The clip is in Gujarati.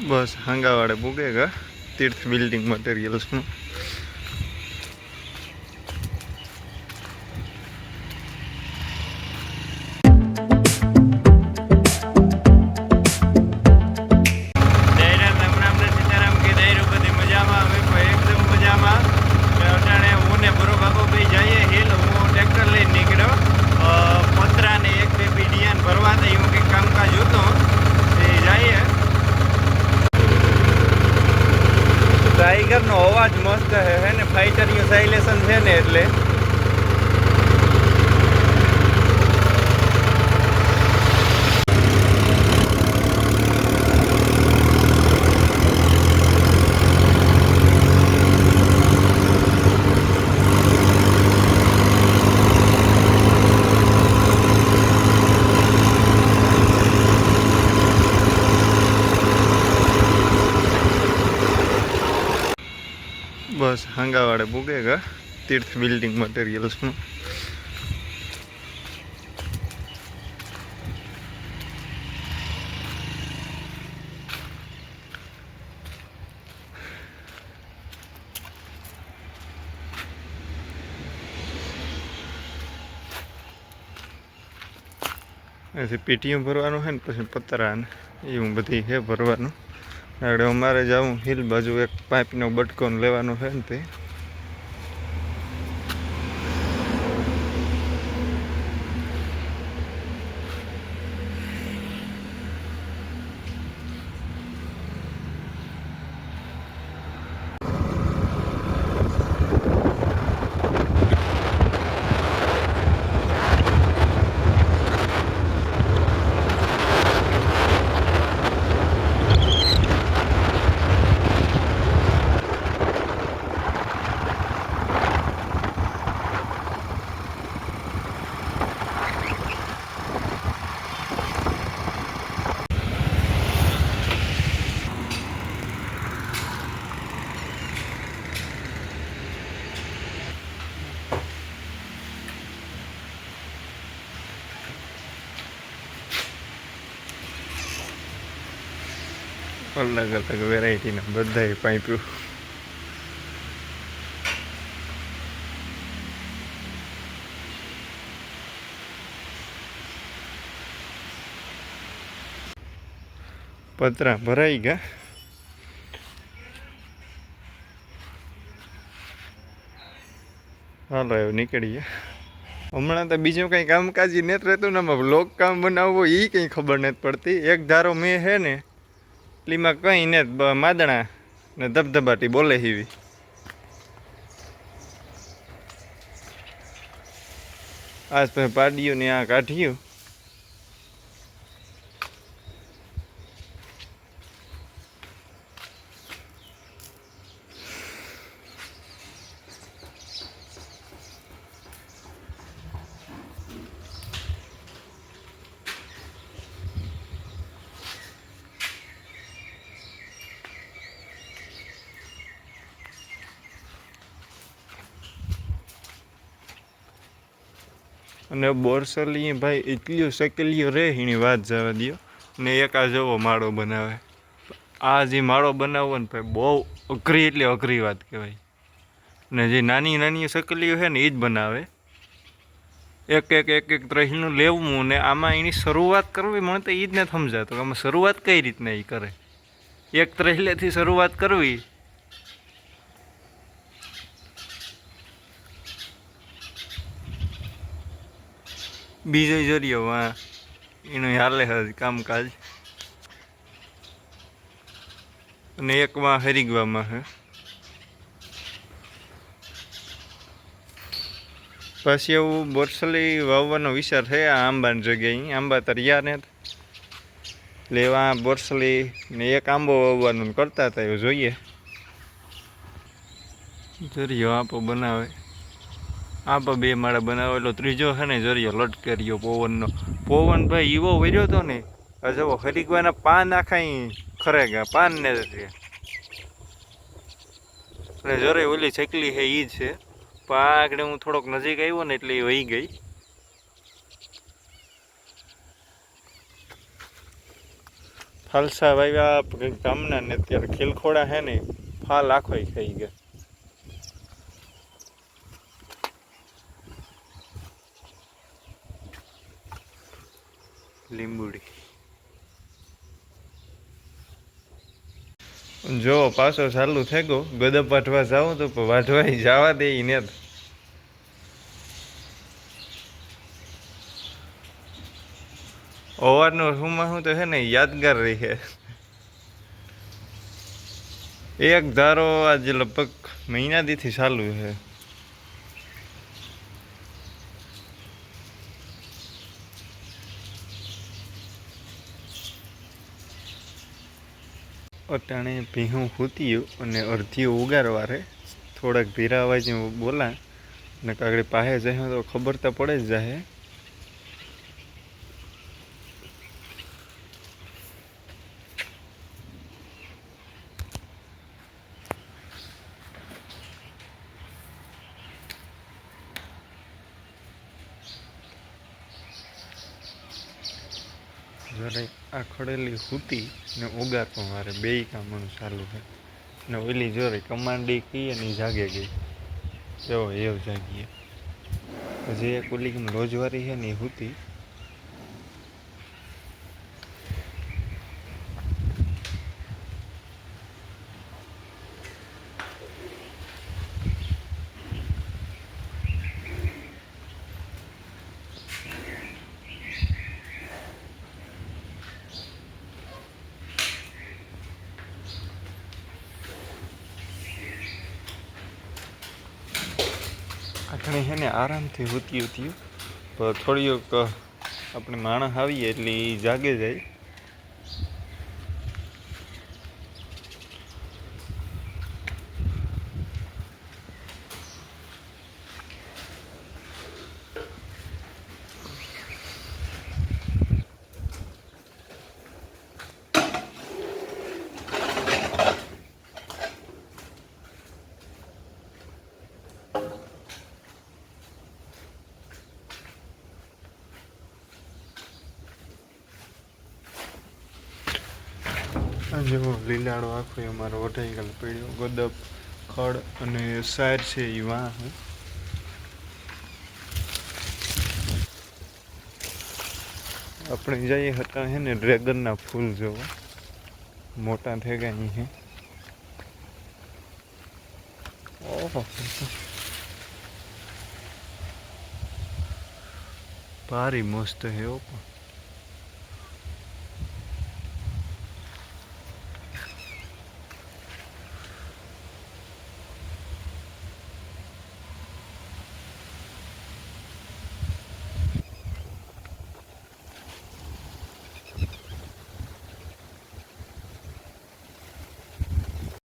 બસ હાંગાવાડે પૂગેગા તીર્થ બિલ્ડિંગ મટીરિયલ્સનું ટાઈગરનો અવાજ મસ્ત છે ને? ફાઇટરિયું સાઇલેશન છે ને એટલે. બસ હાંગાવાડે પૂગેગા તીર્થ બિલ્ડિંગ મટીરિયલ્સનું પછી પીટીએમ ભરવાનું છે ને પછી પતરા ને એવું બધી છે ભરવાનું. આગળ અમારે જવું હિલ બાજુ એક પાઇપનો બટકો ને લેવાનો છે ને તે. અલગ અલગ વેરાયટીના બધાય પાઇપ્યું. પતરા ભરાઈ ગયા. હાલો એવું નીકળીએ હમણાં તો બીજું કંઈ કામકાજી નથી રહેતું ને લોક કામ બનાવવું એ કંઈ ખબર નથી પડતી. એક ધારો મેં હે ને એટલીમાં કંઈ ને માદણા ને ધબધબાટી બોલે હીવી. આજ પછી પાડ્યું ને આ કાઢ્યું. અને બોરસલી ભાઈ, એટલું શકેલ્યું રહે એની વાત જવા દો ને એક આ જેવો માળો બનાવે. આ જે માળો બનાવવો ને ભાઈ, બહુ અઘરી એટલે અઘરી વાત કહેવાય. ને જે નાની નાની શકલીઓ છે ને, એ જ બનાવે. એક એક એક એક ત્રહીનું લેવું ને આમાં એની શરૂઆત કરવી મને તો એ જ નથી સમજાતું આમાં શરૂઆત કઈ રીતના એ કરે. એક ત્રહીલેથી શરૂઆત કરવી બીજો જરિયો હા એનું હાલે હજ કામકાજ. અને એકમાં હરિગવામાં હે. પછી એવું બોરસલી વાવવાનો વિચાર છે આ આંબાની જગ્યાએ. આંબા તરિયા ને. લેવા બોરસલી ને એક આંબો વાવવાનું કરતા હતા, એવું જોઈએ. જરિયો આપો બનાવે. આપો બે માળા બનાવેલો ત્રીજો છે ને જરિયો લટકે રહ્યો પવનનો. પવન ભાઈ એવો વર્યો હતો ને, આ જવો હરિગવાના પાન આખા ખરે ગયા પાન ને અને જરે ઓલી છકલી છે એ જ છે. પણ આગળ હું થોડોક નજીક આવ્યો ને એટલે એ વહી ગઈ. ફાલસા વાવ્યા કંઈક ગામના ને અત્યારે ખીલખોડા છે ને, ફાલ આખો ખાઈ ગયા. લીંબુડી. જો, પાછો ચાલુ થઈ ગયો. ગદપ વાઢવા જાઉં તો વાઢવા જવા દે ને અવારનો રૂમમાં શું તો છે ને યાદગાર રહી છે એક ધારો આજે લગભગ મહિના દીથી ચાલુ છે અટાણે ભીહું ફૂત્યું અને અડધી ઉગારવા રે થોડાક ધીરા અવાજે બોલા ને કાગડી પાસે જાય તો ખબર તો પડે જ જાય જ્યારે આ ખડેલી હૂતી ને ઉગાતો મારે બેય કામનું ચાલુ છે. ને ઓલી જોરે કમાન્ડી કી અને જાગે ગઈ. એવો એવ જાગીએ. પછી એક ઓલી કેમ લોજવારી છે ને એ હૂતી આખણે છે ને આરામથી હૂતી હૂતી થોડીક આપણે માણસ આવીએ એટલે એ જાગે જાય. જેવો લીલાડો આખો એ અમારો વટાઈકલ પડ્યો. ગદપ, ખડ અને સાર છે એ વાહ આપણે જઈએ હતા હે ને ડ્રેગનના ફૂલ જોવા. મોટા થઈ ગયા હે. ઓહો. ભારી મસ્ત હે ઓ પણ.